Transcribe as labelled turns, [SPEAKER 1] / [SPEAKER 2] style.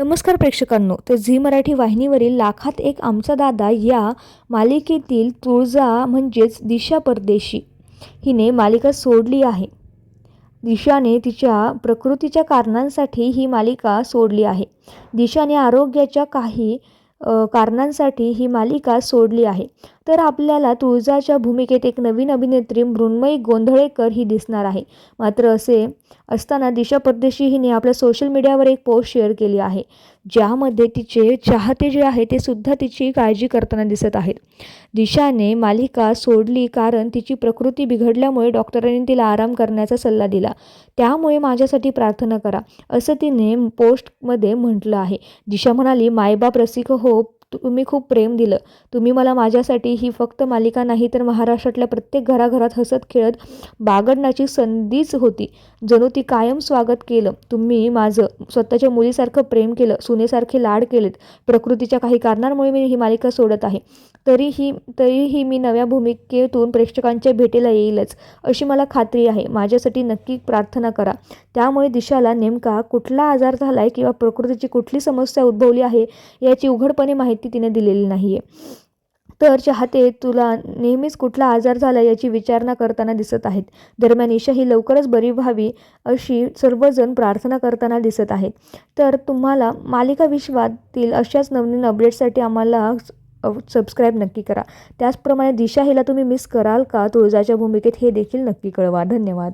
[SPEAKER 1] नमस्कार प्रेक्षकांनो तर झी मराठी वाहिनीवरील लाखात एक आमचा दादा या मालिकेतील तुळजा म्हणजेच दिशा परदेशी. हिने मालिका सोडली आहे. दिशाने तिच्या प्रकृतीच्या कारणांसाठी ही मालिका सोडली आहे. दिशाने आरोग्याच्या काही कारणांसाठी ही मालिका सोडली आहे. तर आपल्याला तुळजाच्या भूमिकेत एक नवीन अभिनेत्री मृण्मयी गोंधळेकर ही दिसणार आहे. मात्र असे असताना दिशा परदेशी हिने आपल्या सोशल मीडियावर एक पोस्ट शेअर केली आहे. ज्यामध्ये तिचे चाहते जे आहे ते सुद्धा तिची काळजी करताना दिसत आहेत. दिशाने मालिका सोडली कारण तिची प्रकृती बिघडल्यामुळे डॉक्टरांनी तिला आराम करण्याचा सल्ला दिला. त्यामुळे माझ्यासाठी प्रार्थना करा असं तिने पोस्टमध्ये म्हटलं आहे. दिशा म्हणाली मायबाप रसिक हो तुम्ही खूप प्रेम दिलं. तुम्ही मला माझ्यासाठी ही फक्त मालिका नाही तर महाराष्ट्रातल्या प्रत्येक घराघरात हसत खेळत बागडण्याची संधीच होती. जणू ती कायम स्वागत केलं. तुम्ही माझं स्वतःच्या मुलीसारखं प्रेम केलं सुनेसारखे लाड केलेत. प्रकृतीच्या काही कारणांमुळे मी ही मालिका सोडत आहे. तरीही तरीही मी नव्या भूमिकेतून प्रेक्षकांच्या भेटीला येईलच अशी मला खात्री आहे. माझ्यासाठी नक्की प्रार्थना करा. त्यामुळे दिशाला नेमका कुठला आजार झाला आहे किंवा प्रकृतीची कुठली समस्या उद्भवली आहे याची उघडपणे माहिती तिने दिलेली नाही आहे तर चाहते तुला नेहमीच कुठला आजार झाला याची विचारणा करताना दिसत आहेत. दरम्यान ईशा ही लवकरच बरी व्हावी अशी सर्वजण प्रार्थना करताना दिसत आहेत. तर तुम्हाला मालिका विश्वातील अशाच नवनवीन अपडेट्ससाठी आम्हाला सबस्क्राईब नक्की करा. त्याचप्रमाणे दिशा हिला तुम्ही मिस कराल का? तुळजाच्या भूमिकेत हे देखील नक्की कळवा. धन्यवाद.